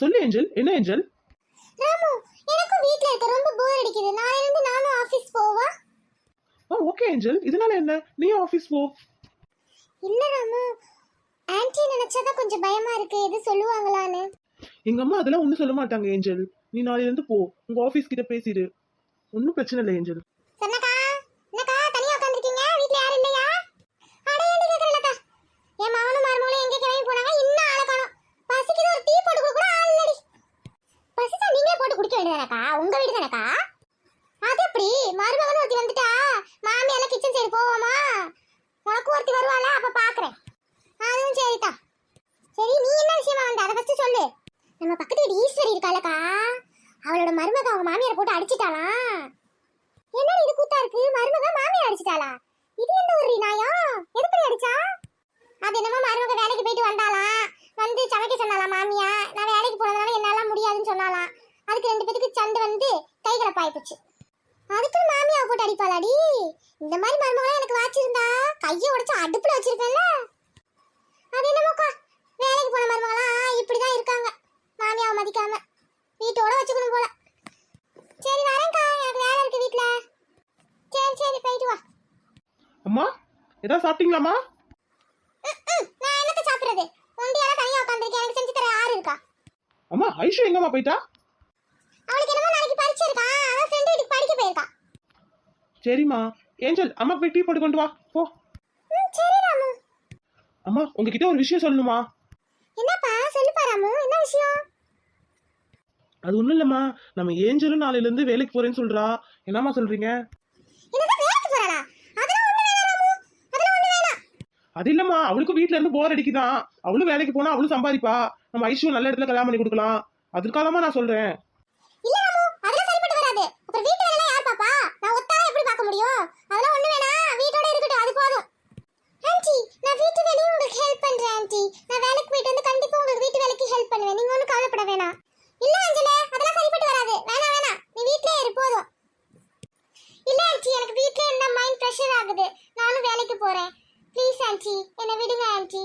சொல்லு ஏஞ்சல். என்ன ஏஞ்சல்? ராமு எனக்கும் வீட்ல இருக்க ரொம்ப போர் அடிக்குது. நாளைல இருந்து நானும் ஆபீஸ் போவா? ஆ ஓகே ஏஞ்சல். இதனால என்ன? நீ ஆஃபீஸ் போ. இல்ல ராமு. ஆன்ட்டி நினைச்சாதான் கொஞ்சம் பயமா இருக்கு. எது சொல்லுவாங்களான்னு. எங்க அம்மா அதெல்லாம் ஒன்றும் சொல்ல மாட்டாங்க ஏஞ்சல். நீ நாளைல இருந்து போ. உங்க ஆஃபீஸ் கிட்ட பேசிடு. ஒன்றும் பிரச்சனை இல்லை ஏஞ்சல். சொன்னக்கா? என்னக்கா தனியா உட்காந்துருக்கீங்க வீட்ல யாரும் இல்லையா? அட கேக்குறலக்கா என் மகனும் மருமகளும் எங்க கிளம்பி போனாங்க இன்னும் ஆள காணோம் பசிக்குது ஒரு டீ போட்டு கொடுக்க கூட ஆள் இல்லடி பசிச்சா நீங்களே போட்டு உங்க வீடு தானக்கா? அது எப்படி? மருமகன் ஒருத்தி வந்துட்டா? மாமி எல்லாம் கிச்சன் சைடு போவோமா? உனக்கு ஒருத்தி வருவாள? அப்ப பாக்குறேன். அதுவும் சரிதான். சரி நீ என்ன விஷயமா வந்த? அதை ஃபர்ஸ்ட் சொல்லு. நம்ம பக்கத்து வீடு ஈஸ்வரி இருக்காளக்கா. அவளோட மருமக அவங்க மாமியாரை போட்டு அடிச்சிட்டாளாம் என்ன இது கூத்தா இருக்கு? மருமக மாமியார் அடிச்சிட்டாளா? இது என்ன ஒரு நியாயம்? எதுக்கு அடிச்சா? அது என்னமோ மருமக வேலைக்கு போயிட்டு வந்தாலாம் வந்து சமைக்க சொன்னாலாம் மாமியா? நான் அதுக்கு ரெண்டு பேத்துக்கு சண்டை வந்து கைகளை பாய்ப்புச்சு. அதுக்கு மாமியாவை போட்டு அடிப்பாளாடி. இந்த மாதிரி மருமகளா எனக்கு வாச்சிருந்தா கையை உடைச்சு அடுப்புல வச்சிருப்பேன்ல. அது என்னமோக்கா வேலைக்கு போன மருமகளா இப்படிதான் இருக்காங்க. மாமியாவை மதிக்காம. வீட்டோட வச்சுக்கணும் போல. சரி வரேன்க்கா. எனக்கு வேலை இருக்கு வீட்ல. சரி சரி போயிட்டு வா. அம்மா ஏதாவது சாப்பிட்டீங்களாம்மா? நான் என்னத்த சாப்பிடுறது? ஒண்டியால தனியா உட்காந்துருக்கேன் எனக்கு செஞ்சு தர யாரு இருக்கா? அம்மா ஐஷு எங்கம்மா போயிட்டா? அவளுக்கு என்னமோ நாளைக்கு பரீட்சை இருக்கா? அவன் ஃப்ரெண்டு வீட்டுக்கு படிக்க போயிருக்கா. சரிம்மா. ஏஞ்சல் அம்மா போய் டீ போட்டு கொண்டு வா. போ. ம் சரி ராமு. அம்மா உங்ககிட்ட ஒரு விஷயம் சொல்லணுமா? என்னப்பா? சொல்லுப்பா ராமு. என்ன விஷயம்? அது ஒன்றும் இல்லைம்மா. நம்ம ஏஞ்சலும் நாளையில இருந்து வேலைக்கு போறேன்னு சொல்றா. என்னம்மா சொல்றீங்க? என்னதான் வேலைக்கு போறாளா? அதெல்லாம் ஒண்ணு வேணாம் ராமு. அதெல்லாம் ஒண்ணு வேணாம். அது இல்லம்மா. அவளுக்கும் வீட்ல இருந்து போர் அடிக்குதான். அவளும் வேலைக்கு போனா அவளும் சம்பாதிப்பா. நம்ம ஐஷு நல்ல இடத்துல கல்யாணம் பண்ணி கொடுக்கலாம். அதுக்காகமா நான் சொல்றேன் இல்ல ராமு அதெல்லாம் சரிப்பட்டு வராது அப்புறம் வீட்டு வேலை யார் பாப்பா நான் ஒத்தால எப்படி பார்க்க முடியும் அதெல்லாம் ஒண்ணு வேணாம் வீட்டோட இருக்கட்டும் அது போதும் ஆன்ட்டி நான் வீட்டு வேலையும் உங்களுக்கு ஆண்டி நான் வேலைக்கு போயிட்டு வந்து கண்டிப்பா உங்களுக்கு வீட்டு வேலைக்கு ஹெல்ப் பண்ணுவேன். நீங்க ஒன்றும் கவலைப்பட வேணாம். இல்ல அஞ்சல அதெல்லாம் சரிப்பட்டு வராது. வேணாம் வேணாம். நீ வீட்லயே இரு போதும். இல்ல ஆண்டி எனக்கு வீட்ல இருந்தா மைண்ட் ப்ரெஷர் ஆகுது. நானும் வேலைக்கு போறேன். ப்ளீஸ் ஆண்டி என்ன விடுங்க ஆன்ட்டி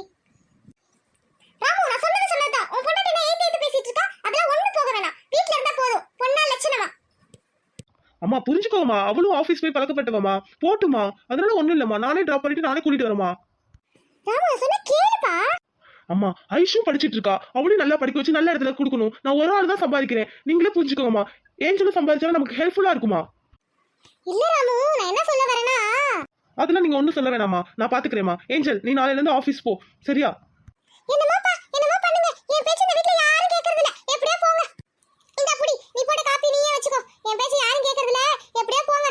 ராமு நான் சொன்னது தான் உன் பொண்ணு என்ன ஏத்தி பேசிட்டு இருக்கா? அதெல்லாம் ஒண்ணு போக வேணாம். வீட்ல இருந்தா போதும். பொண்ணா லட்சணமா? அம்மா புரிஞ்சுக்கோமா அவளும் ஆஃபீஸ் போய் பழக்கப்பட்டவமா போட்டுமா அதனால ஒன்றும் இல்லைம்மா. நானே ட்ராப் பண்ணிட்டு நானே கூட்டிட்டு வரமா ராமு சொன்ன கேளுப்பா. அம்மா ஐஷும் படிச்சிட்டு இருக்கா. அவளையும் நல்லா படிக்க வச்சு நல்ல இடத்துல கொடுக்கணும். நான் ஒரு ஆள் தான் சம்பாதிக்கிறேன். நீங்களே புரிஞ்சுக்கோங்கம்மா. ஏஞ்சலும் சம்பாதிச்சாலும் நமக்கு ஹெல்ப்ஃபுல்லா இருக்குமா? இல்ல ராமு நான் என்ன சொல்ல வரேன்னா? அதெல்லாம் நீங்க ஒன்றும் சொல்ல வேணாமா நான் பாத்துக்கிறேம்மா. ஏஞ்சல் நீ நாளையில இருந்து ஆஃபீஸ் போ. சரியா? என்னமோ பண்ணுங்க என் பேச்சு இந்த வீட்ல யாரும் கேக்குறது இல்ல எப்படியோ போங்க இந்த புடி நீ போட்ட காப்பி நீயே வச்சுக்கோ என் பேச்சு யாரும் கேக்குறது இல்ல எப்படியோ போங்க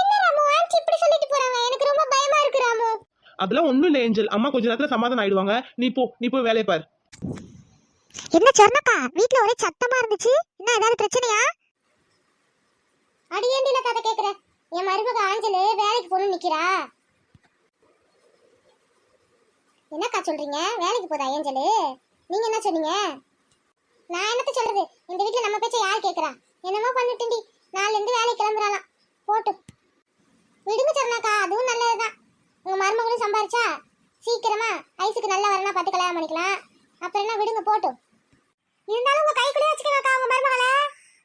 என்ன ராமு ஆன்ட்டி இப்படி சொல்லிட்டு போறாங்க எனக்கு ரொம்ப பயமா இருக்கு ராமு அதெல்லாம் ஒன்றும் இல்லை ஏஞ்சல். அம்மா கொஞ்ச நேரத்துல சமாதானம் ஆயிடுவாங்க. நீ போ நீ போய் வேலையை பாரு. என்ன சொன்னக்கா வீட்ல ஒரே சத்தமா இருந்துச்சு? என்ன ஏதாவது பிரச்சனையா? அடியேண்டில கதை கேக்குற? என் மருமக ஆஞ்சலு வேலைக்கு போகணும்னு நிக்கிறா. என்னக்கா சொல்றீங்க? வேலைக்கு போதா ஏஞ்சலு? நீங்க என்ன சொன்னீங்க? நான் என்னத்த சொல்றது? இந்த வீட்ல நம்ம பேச்ச யார் கேக்குறா? என்னமோ பண்ணிட்டுண்டி நாளைல இருந்து வேலைக்கு கிளம்புறாளாம். போட்டும் விடுங்க சரணாக்கா அதுவும் நல்லதுதான். உங்க மருமகளும் சம்பாரிச்சா? சீக்கிரமா ஐஸுக்கு நல்லா வரனா பார்த்து கல்யாணம் பண்ணிக்கலாம். அப்புறம் என்ன விடுங்க போட்டும். இருந்தாலும் உங்க கைக்குள்ளே வச்சுக்கணும் உங்க மருமகளை.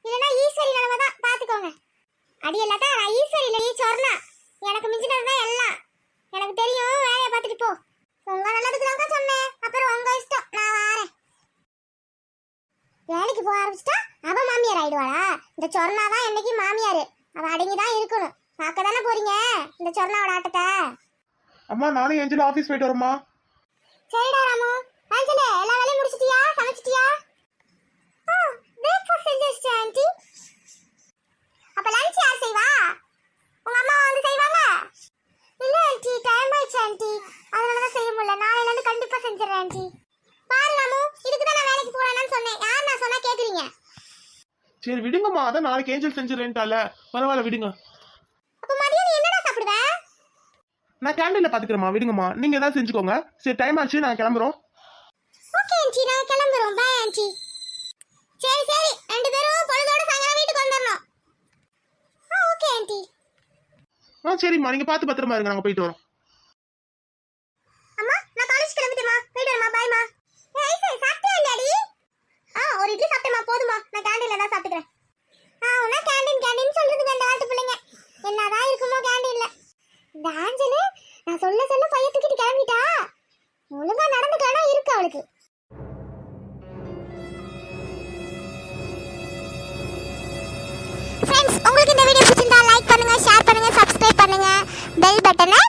இல்லைன்னா ஈஸ்வரி நிலமை தான். பார்த்துக்கோங்க. அடி இல்லாட்டா நான் ஈஸ்வரி இல்லை சொர்ணா. எனக்கு மிஞ்சினது தான் எல்லாம். எனக்கு தெரியும் வேலையை பார்த்துட்டு போ. உங்க நல்லதுக்கு தான் சொன்னேன். அப்புறம் உங்க இஷ்டம். நான் வாரேன். வேலைக்கு போக ஆரம்பிச்சிட்டா அவ மாமியார் ஆயிடுவாளா? இந்த சொர்ணா தான் என்னைக்கு மாமியார். அவ அடங்கி தான் இருக்கணும். பார்க்க தானே போறீங்க இந்த சொர்ணாவோட ஆட்டத்தை? அம்மா நானும் ஏஞ்சலும் ஆஃபீஸ் போயிட்டு வரேம்மா. சரிடா ராமு. ஆஞ்சலே எல்லா வேலையும் முடிச்சிட்டியா? சமைச்சிட்டியா? ஆ பிரேக்ஃபாஸ்ட் செஞ்சிருச்சு ஆண்டி. அப்ப லஞ்ச் யார் செய்வா? உங்க அம்மா வந்து செய்வாங்க. இல்ல ஆண்டி டைம் ஆயிடுச்சு ஆண்டி. அதனால தான் செய்ய முடியல. நாளையில இருந்து கண்டிப்பா செஞ்சிடறேன் ஆண்டி. பாரு ராமு இதுக்கு தான் நான் வேலைக்கு போறேன்னு சொன்னேன். யார் நான் சொன்னா கேக்குறீங்க? சரி விடுங்கம்மா. அதான் நாளைக்கு ஏஞ்சல் செஞ்சிடறேன்ட்டால. பரவாயில்ல விடுங்க அப்ப மதியம் நீ என்னடா சாப்பிடுவ நான் கேண்டீன்ல பாத்துக்கிறேம்மா விடுங்கம்மா. நீங்க ஏதாவது செஞ்சுக்கோங்க. சரி டைம் ஆச்சு நான் கிளம்புறோம். ஓகே ஆண்டி நான் கிளம்புறோம். பை ஆண்டி சரி சரி. ரெண்டு பேரும் பொழுதோட சாயங்காலம் வீட்டுக்கு வந்துடணும் ஆ ஓகே ஆண்டி ஆ சரிம்மா. நீங்க பார்த்து பத்திரமா இருங்க. நாங்க போயிட்டு வரோம். ஃப்ரெண்ட்ஸ் உங்களுக்கு இந்த வீடியோ பிடிச்சிருந்தா லைக் பண்ணுங்க ஷேர் பண்ணுங்க சப்ஸ்கிரைப் பண்ணுங்க. பெல் பட்டனை